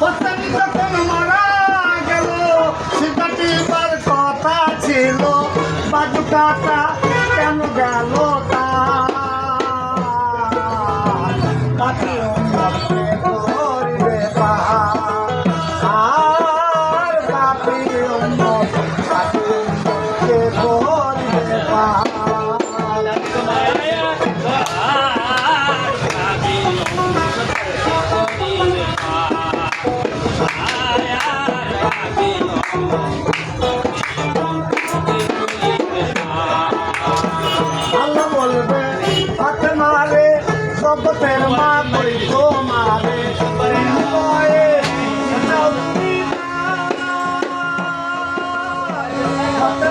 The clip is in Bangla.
হোসেন যখন মারা গেল সীতাটিবার কথা ছিল বাজুকাটা কেন তার? আল্লাহ বলবে হাতে মারে সব তের মা করি তো মারে হাতে